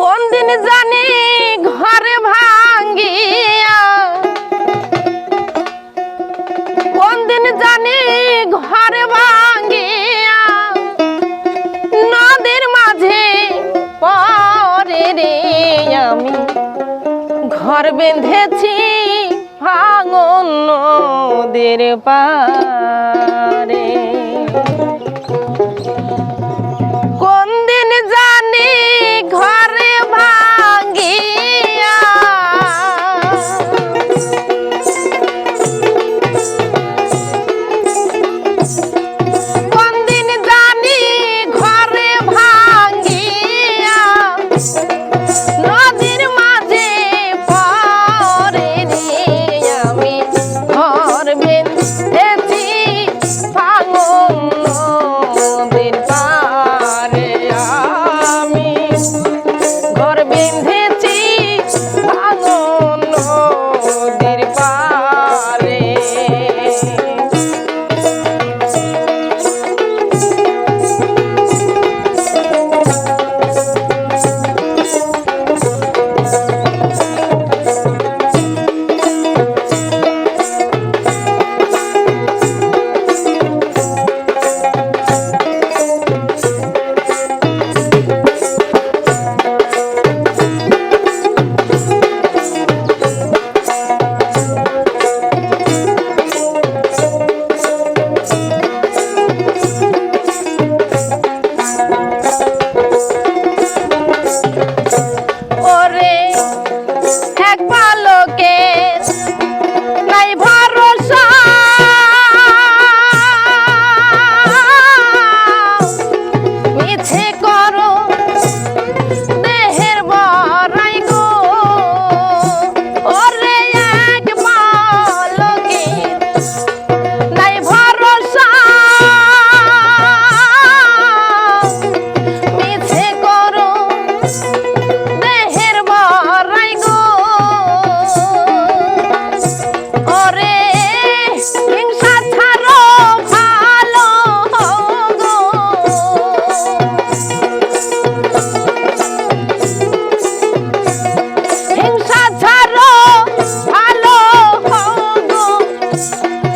কোন দিন জানি ঘরে ভাঙ্গিয়া? কোন দিন জানি ঘরে ভাঙ্গিয়া? নদীর মাঝে পরে রে আমি। ঘর বেঁধেছি ভাঙন নদীর পারে কোন দিন জানি ঘর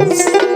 Thanks.